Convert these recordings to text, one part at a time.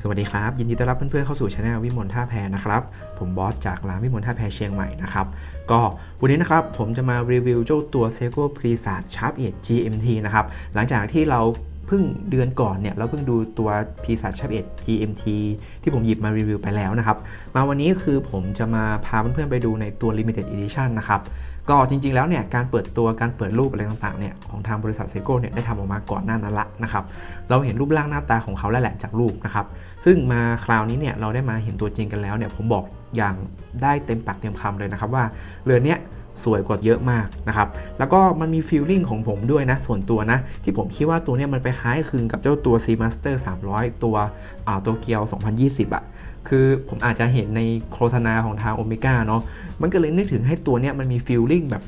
สวัสดีครับ ยินดีต้อนรับเพื่อนๆเข้าสู่ช anel วิมลท่าแพนะครับ ผมบอสจากร้านวิมลท่าแพเชียงใหม่นะครับ ก็วันนี้นะครับผมจะมารีวิวเจ้าตัว s e g o p r e s a r Sharp Edge GMT นะครับ หลังจากที่เรา เพิ่งเดือนก่อนเนี่ยเราเพิ่งดูตัว p r e s a r Sharp Edge GMT ที่ผมหยิบมารีวิวไปแล้วนะครับ มาวันนี้คือผมจะมาพาเพื่อนๆไปดูในตัว Limited Edition นะครับ ก็จริงๆแล้วเนี่ยการเปิดตัวการเปิดรูปอะไรต่างๆเนี่ยของทางบริษัทเซโก้เนี่ยได้ทำออกมาก่อนหน้านั้นละนะครับ เราเห็นรูปร่างหน้าตาของเขาแล้วแหละจากรูปนะครับ ซึ่งมาคราวนี้เนี่ยเราได้มาเห็นตัวจริงกันแล้วเนี่ยผมบอกอย่างได้เต็มปากเต็มคำเลยนะครับว่าเรือนเนี้ย สวยกว่าเยอะมากนะครับ แล้วก็มันมีฟีลลิ่งของผมด้วยนะ ส่วนตัวนะ ที่ผมคิดว่าตัวเนี้ยมันไปคล้ายคลึงกับเจ้าตัว C Master 300 ตัวอ่าตัวเกียว 2020อะคือผมอาจจะเห็นในโฆษณาของทางโอเมก้าเนาะมันก็เลยนึกถึงให้ตัวเนี้ยมันมีฟีลลิ่งแบบ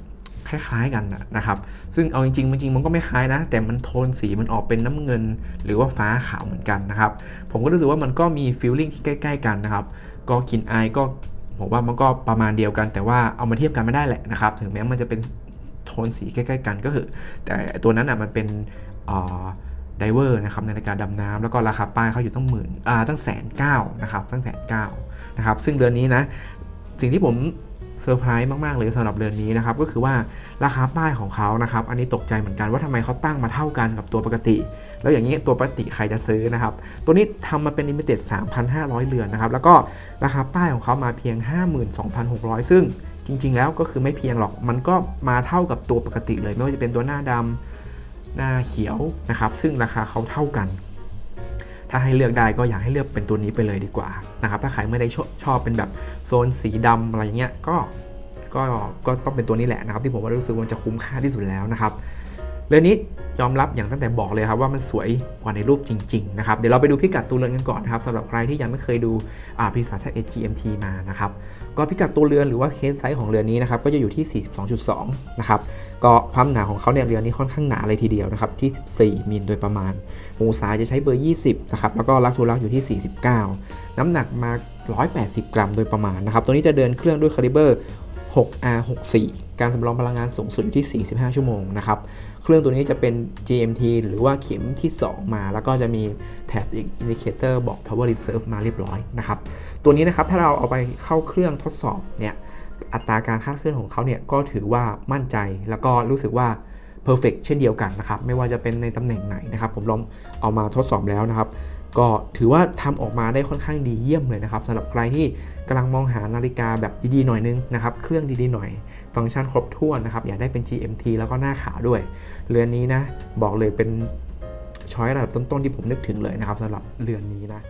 คล้ายๆกันนะครับ ซึ่งเอาจริงๆจริงมันก็ไม่คล้ายนะ แต่มันโทนสีมันออกเป็นน้ำเงิน หรือว่าฟ้าขาวเหมือนกันนะครับ ผมก็รู้สึกว่ามันก็มีฟีลลิ่งที่ใกล้ ๆ กันนะครับ ก็กินอายก็ ผมว่ามันก็ประมาณเดียวกัน แต่ว่าเอามาเทียบกันไม่ได้แหละนะครับ ถึงแม้มันจะเป็นโทนสีใกล้ ๆ กันก็คือ แต่ตัวนั้นอะมันเป็นไดเวอร์นะครับในรายการดำน้ำแล้วก็ราคาป้ายเขาอยู่ตั้งหมื่นอ่าตั้งแสนเก้านะครับตั้งแสนเก้านะครับซึ่งเดือนนี้นะสิ่งที่ผม เซอร์ไพรส์มาก ๆ เลยสำหรับเรือนนี้นะครับ ก็คือว่าราคาป้ายของเขานะครับ อันนี้ตกใจเหมือนกันว่าทำไมเขาตั้งมาเท่ากันกับตัวปกติ แล้วอย่างนี้ตัวปกติใครจะซื้อนะครับ ตัวนี้ทำมาเป็นลิมิเต็ด3,500 เรือนนะครับ แล้วก็ราคาป้ายของเขามาเพียง 52,600 ซึ่งจริง ๆ แล้วก็คือไม่เพียงหรอก มันก็มาเท่ากับตัวปกติเลย ไม่ว่าจะเป็นตัวหน้าดำหน้าเขียวนะครับ ซึ่งราคาเขาเท่ากัน ถ้าให้เลือกได้ก็อยากให้เลือกเป็นตัวนี้ไปเลยดีกว่านะครับถ้าใครไม่ได้ชอบชอบเป็นแบบโซนสีดำอะไรอย่างเงี้ยก็ก็ก็ต้องเป็นตัวนี้แหละนะครับที่ผมว่ารู้สึกว่าจะคุ้มค่าที่สุดแล้วนะครับ เรือนนี้ยอมรับอย่างตั้งแต่บอกเลยครับว่ามันสวยกว่าในรูปจริงๆนะครับเดี๋ยวเราไปดูพิกัดตัวเรือนกันก่อนนะครับสำหรับใครที่ยังไม่เคยดูอ่าพิซซ่า GMT มานะครับก็พิกัดตัวเรือนหรือว่าเคสไซส์ของเรือนนี้นะครับก็จะอยู่ที่ 42.2 นะครับก็ความหนาของเขาเนี่ยเรือนนี้ค่อนข้างหนาเลยทีเดียวนะครับที่14มิลโดยประมาณองศาจะใช้เบอร์ 20 นะครับแล้วก็ลักทูลักอยู่ที่ 49 น้ำหนักมา 180 กรัมโดยประมาณนะครับตัวนี้จะเดินเครื่องด้วยคาลิเบอร์ 6R64 การสำรองพลังงานสูงสุดอยู่ที่ 45 ชั่วโมงนะครับ เครื่องตัวนี้จะเป็น GMT หรือว่าเข็มที่ 2 มา แล้วก็จะมีแถบอินดิเคเตอร์บอก power reserve มาเรียบร้อยนะครับ ตัวนี้นะครับถ้าเราเอาไปเข้าเครื่องทดสอบเนี่ย อัตราการคาดเคลื่อนของเขาเนี่ยก็ถือว่ามั่นใจแล้วก็รู้สึกว่า perfect เช่นเดียวกันนะครับ ไม่ว่าจะเป็นในตำแหน่งไหนนะครับ ผมลองเอามาทดสอบแล้วนะครับ ก็ถือว่าทำออกมาได้ค่อนข้างดีเยี่ยมเลยนะครับสำหรับใครที่กำลังมองหานาฬิกาแบบดีๆหน่อยนึงนะครับเครื่องดีๆหน่อย ฟังก์ชันครบถ้วนนะครับอยากได้เป็น GMT แล้วก็หน้าขาด้วย เรือนนี้นะบอกเลยเป็นช้อยระดับต้นๆที่ผมนึกถึงเลยนะครับสำหรับเรือนนี้นะ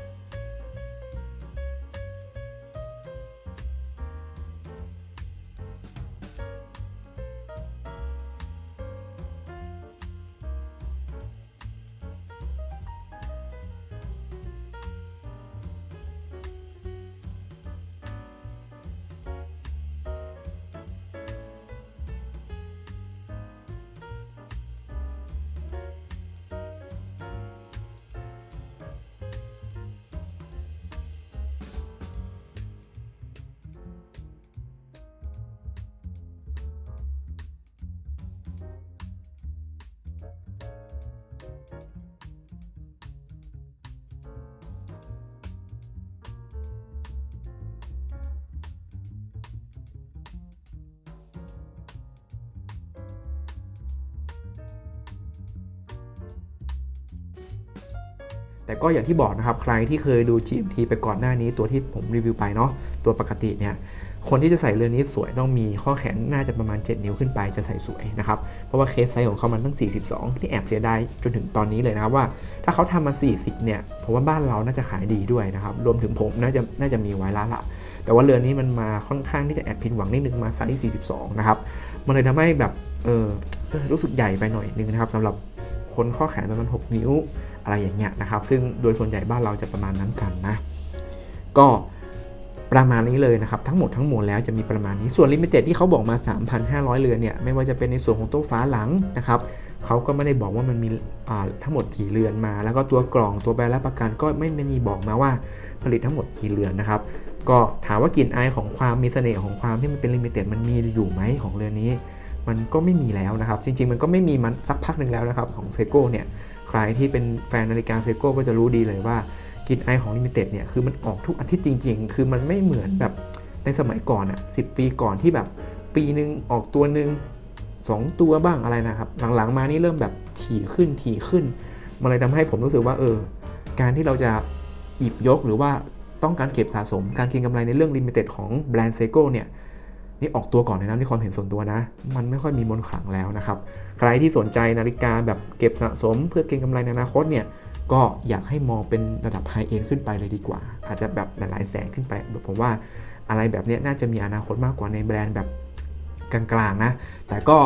แต่ก็อย่างที่บอกนะครับใครที่เคยดู GMT ไปก่อนหน้านี้ตัวที่ผมรีวิวไปเนาะตัวปกติเนี่ยคนที่จะใส่เรือนนี้สวยต้องมีข้อแขนน่าจะประมาณ 7 นิ้วขึ้นไปจะใส่สวยนะครับเพราะว่าเคสไซส์ของเขามันตั้ง 42 ที่แอบเสียดายจนถึงตอนนี้เลยนะครับว่า ถ้าเขาทำมา 40 เนี่ยผมว่าบ้านเราน่าจะขายดีด้วยนะครับรวมถึงผมน่าจะน่าจะมีไว้ละละแต่ว่าเรือนนี้มันมาค่อนข้างที่จะแอบผิดหวังนิดนึงมาไซส์ 42 นะครับมันเลยทำให้แบบเออรู้สึกใหญ่ไปหน่อยนึงนะครับสำหรับคนข้อแขนประมาณ 6 นิ้ว อะไรอย่างเงี้ยนะครับ ซึ่งโดยส่วนใหญ่บ้านเราจะประมาณนั้นกันนะ ก็ประมาณนี้เลยนะครับ ทั้งหมดทั้งมวลแล้วจะมีประมาณนี้ส่วนลิมิเต็ดที่เขาบอกมา 3,500 เรือนเนี่ยไม่ว่าจะเป็นในส่วนของโตู้ฟ้าหลังนะครับเขาก็ไม่ได้บอกว่ามันมีทั้งหมดกี่เรือนมา แล้วก็ตัวกล่องตัวใบรับประกันก็ไม่ไม่มีบอกมาว่าผลิตทั้งหมดกี่เรือนนะครับ ก็ถามว่ากลิ่นอายของความมีเสน่ห์ของความที่มันเป็นลิมิเต็ดมันมีอยู่ไหมของเรือนนี้ มันก็ไม่มีแล้วนะครับ จริง ๆ มันก็ไม่มีมันสักพักหนึ่งแล้วนะครับของเซโก้เนี่ย ใครที่เป็นแฟนนาฬิกาเซโก้ก็จะรู้ดีเลยว่ากินไอของลิมิเต็ดเนี่ยคือมันออกทุกอาทิตย์จริง ๆ คือมันไม่เหมือนแบบในสมัยก่อนอะ่ะสิปีก่อนที่แบบปีหนึ่งออกตัวหนึ่งสองตัวบ้างอะไรนะครับ หลังๆมานี่เริ่มแบบถี่ขึ้นถี่ขึ้นมันเลยทำให้ผมรู้สึกว่าเออ การที่เราจะหยิบยกหรือว่าต้องการเก็บสะสม การเก็งกำไรในเรื่องลิมิเต็ดของแบรนด์เซโก้เนี่ย นี่ออกตัวก่อนเลยนะนี่ความเห็นส่วนตัวนะ มันไม่ค่อยมีมนขลังแล้วนะครับ ใครที่สนใจนาฬิกาแบบเก็บสะสม เพื่อเก็งกำไรในอนาคตเนี่ยก็อยากให้มองเป็นระดับไฮเอ็นขึ้นไปเลยดีกว่า อาจจะแบบหลายๆแสนขึ้นไปแบบผมว่าอะไรแบบนี้น่าจะมีอนาคตมากกว่าในแบรนด์แบบกลางๆนะ แต่ก็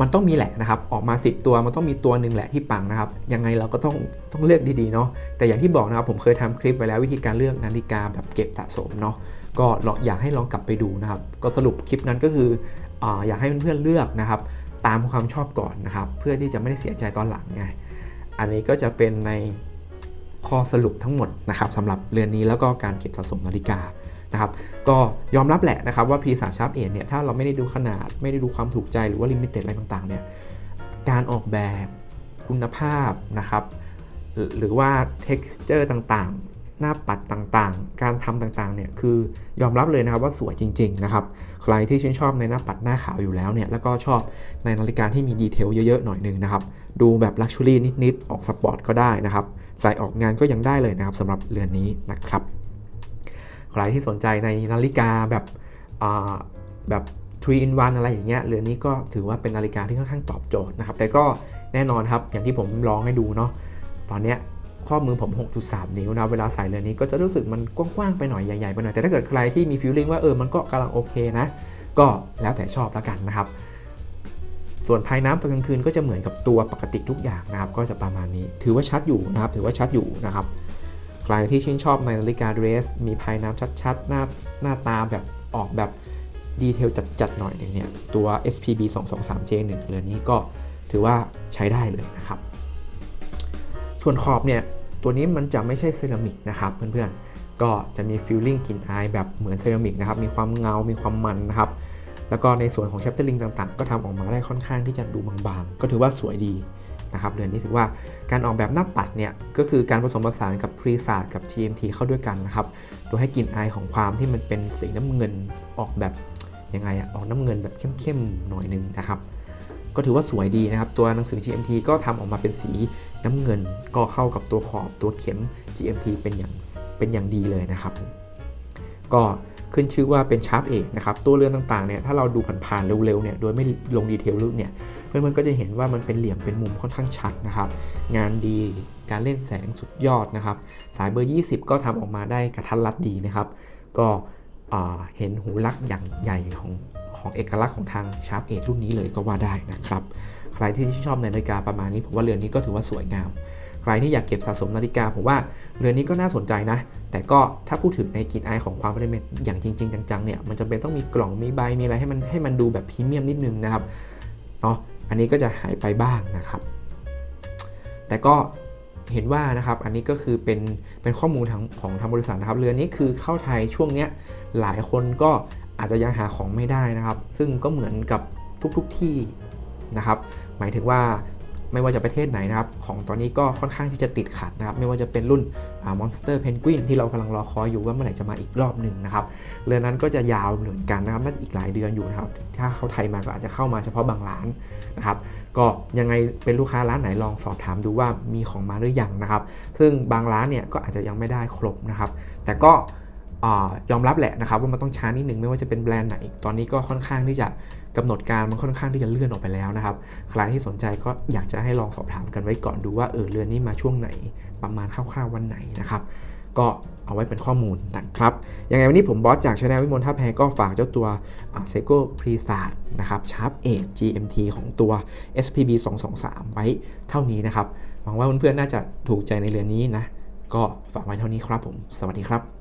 มันต้องมีแหละนะครับ ออกมา 10 ตัวมันต้องมีตัวหนึ่งแหละที่ปังนะครับ ยังไงเราก็ต้องต้องเลือกดีๆเนาะแต่อย่างที่บอกนะครับผมเคยทำคลิปไว้แล้ววิธีการเลือกนาฬิกาแบบเก็บสะสมเนาะ ก็อยากให้ลองกลับไปดูนะครับ ก็สรุปคลิปนั้นก็คืออยากให้เพื่อนๆเลือกนะครับ ตามความชอบก่อนนะครับ เพื่อที่จะไม่ได้เสียใจตอนหลังไง อันนี้ก็จะเป็นในข้อสรุปทั้งหมดนะครับสำหรับเรือนนี้แล้วก็การเก็บสะสมนาฬิกานะครับ ก็ยอมรับแหละนะครับว่า P 3 Sharp 8เนี่ยถ้าเราไม่ได้ดูขนาด ไม่ได้ดูความถูกใจหรือว่าลิมิเต็ดอะไรต่างๆเนี่ยการออกแบบคุณภาพนะครับหรือหรือว่า texture ต่างๆ หน้าปัดต่างๆ การทำต่างๆเนี่ยคือยอมรับเลยนะครับว่าสวยจริงๆนะครับใครที่ชื่นชอบในหน้าปัดหน้าขาวอยู่แล้วเนี่ยแล้วก็ชอบในนาฬิกาที่มีดีเทลเยอะๆหน่อยหนึงนะครับดูแบบลักชัวรี่นิดๆออกสปอร์ตก็ได้นะครับใส่ออกงานก็ยังได้เลยนะครับสำหรับเรือนนี้นะครับ ใครที่สนใจในนาฬิกาแบบแบบ3 in 1อะไรอย่างเงี้ยเรือนนี้ก็ถือว่าเป็นนาฬิกาที่ค่อนข้างตอบโจทย์นะครับแต่ก็แน่นอนครับอย่างที่ผมลองให้ดูเนาะตอนเนี้ย ข้อมือผม 6.3 นิ้วนะ เวลาใส่เรือนนี้ก็จะรู้สึกมันกว้างๆไปหน่อยใหญ่ๆไปหน่อย แต่ถ้าเกิดใครที่มีฟีลลิ่งว่าเออ มันก็กำลังโอเคนะ ก็แล้วแต่ชอบแล้วกันนะครับ ส่วนภายน้ำตอนกลางคืนก็จะเหมือนกับตัวปกติทุกอย่างนะครับ ก็จะประมาณนี้ ถือว่าชัดอยู่นะครับ ถือว่าชัดอยู่นะครับ ใครที่ชื่นชอบนาฬิกาเดรส มีภายน้ำชัดๆ หน้าหน้าตาแบบออกแบบดีเทลจัดๆหน่อยเนี่ยตัว SPB 223J1 เรือนนี้ก็ถือว่าใช้ได้เลยนะครับ ส่วนขอบเนี่ย ตัวนี้มันจะไม่ใช่เซรามิกนะครับเพื่อนๆ ก็จะมีฟิลลิ่งกลิ่นอายแบบเหมือนเซรามิกนะครับมีความเงา มีความมันนะครับแล้วก็ในส่วนของแชปเตอร์ลิงต่างๆ ก็ทำออกมาได้ค่อนข้างที่จะดูบางๆ ก็ถือว่าสวยดีนะครับเรือนนี้ถือว่าการออกแบบหน้าปัดเนี่ยก็คือการผสมผสานกับพรีซาร์กับ GMT เข้าด้วยกันนะครับโดยให้กลิ่นอายของความที่มันเป็นสีน้ำเงินออกแบบยังไงอะออกน้ำเงินแบบเข้มๆหน่อยนึงนะครับก็ถือว่าสวยดีนะครับ ตัวหนังสือ GMT ก็ทำออกมาเป็นสี น้ำเงินก็เข้ากับตัวขอบตัวเข็ม GMT เป็นอย่างเป็นอย่างดีเลยนะครับ ก็ขึ้นชื่อว่าเป็นชาร์ปเอกนะครับตัวเรือนต่างๆเนี่ยถ้าเราดูผ่านๆเร็วๆเนี่ยโดยไม่ลงดีเทลลึกเนี่ยเพื่อนๆก็จะเห็นว่ามันเป็นเหลี่ยมเป็นมุมค่อนข้างชัดนะครับ งานดีการเล่นแสงสุดยอดนะครับ สายเบอร์ 20 ก็ทำออกมาได้กระทัดรัดดีนะครับ ก็ เห็นหูลักษ์อย่างใหญ่ของของเอกลักษณ์ของทางชาร์ปเอทรุ่นนี้เลยก็ว่าได้นะครับ ใครที่ชอบนาฬิกาประมาณนี้ผมว่าเรือนนี้ก็ถือว่าสวยงาม ใครที่อยากเก็บสะสมนาฬิกาผมว่าเรือนนี้ก็น่าสนใจนะ แต่ก็ถ้าพูดถึงในกลิ่นอายของความเป็นเมอย่างจริง ๆ จังๆเนี่ยมันจำเป็นต้องมีกล่องมีใบมีอะไรให้มันให้มันดูแบบพรีเมียมนิดนึงนะครับเนาะอันนี้ก็จะหายไปบ้างนะครับ แต่ก็ เห็นว่านะครับอันนี้ก็คือเป็นเป็นข้อมูลทางของทางบริษัทนะครับเรือนนี้คือเข้าไทยช่วงเนี้ยหลายคนก็อาจจะยังหาของไม่ได้นะครับ ซึ่งก็เหมือนกับทุกๆทที่นะครับ หมายถึงว่า ไม่ว่าจะประเทศไหนนะครับ ของตอนนี้ก็ค่อนข้างที่จะติดขัดนะครับ ไม่ว่าจะเป็นรุ่นมอนสเตอร์เพนกวินที่เรากำลังรอคอยอยู่ว่าเมื่อไหร่จะมาอีกรอบหนึ่งนะครับ เรือนนั้นก็จะยาวเหมือนกันนะครับ น่าจะอีกหลายเดือนอยู่นะครับ ถ้าเขาไทยมาก็อาจจะเข้ามาเฉพาะบางร้านนะครับ ก็ยังไงเป็นลูกค้าร้านไหนลองสอบถามดูว่ามีของมาหรือยังนะครับ ซึ่งบางร้านเนี่ยก็อาจจะยังไม่ได้ครบนะครับ แต่ก็ ยอมรับแหละนะครับว่ามันต้องช้านิดนึงไม่ว่าจะเป็นแบรนด์ไหน ตอนนี้ก็ค่อนข้างที่จะกำหนดการมันค่อนข้างที่จะเลื่อนออกไปแล้วนะครับใครที่สนใจก็อยากจะให้ลองสอบถามกันไว้ก่อนดูว่าเออเรือนนี้มาช่วงไหน ประมาณคร่าวๆวันไหนนะครับก็เอาไว้เป็นข้อมูลนะครับ ยังไงวันนี้ผมบอสจากชาแนลวิมลท่าแพก็ฝากเจ้าตัวเซโก้พรีซาร์นะครับชาร์ปเอ GMT ของตัว SPB 223 ไว้เท่านี้นะครับ หวังว่าเพื่อนๆน่าจะถูกใจในเรือนนี้นะ ก็ฝากไว้เท่านี้ครับผม สวัสดีครับ